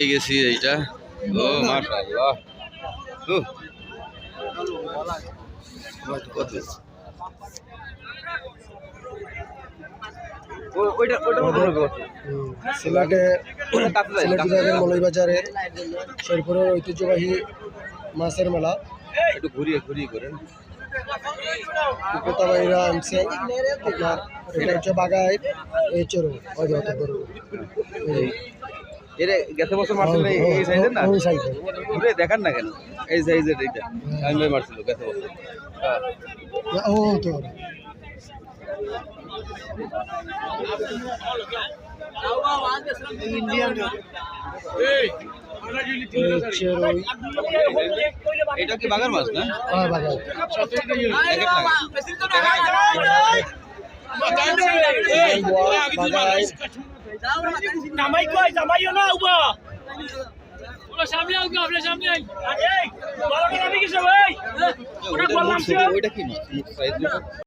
গেছি এইটা ও মাশাআল্লাহ কত? সিলেটে সিলেট বিভাগের। শেরপুরের ঐতিহ্যবাহী মাছের মেলা একটু ঘুরিয়ে ঘুরিয়ে করেন আনছে আপনার এটা হচ্ছে বাগাই এই চরু যে গরু। গেছে বছর মারছিল এই সাইজের না? ওই সাইজের। ঘুরে দেখান না কেন? এই সাইজের এইটা। আমি ভাই মারছিল গেছে বছর। হ্যাঁ। ও তো। এটা কি বাগার মাছ না? হ্যাঁ জামাই কই জামাইও না উবা ওরা সামনে আও আপনার সামনে। আই আরে বড় নামি কিছু ভাই ওটা বললাম ওইটা কি মুখ? সাইজ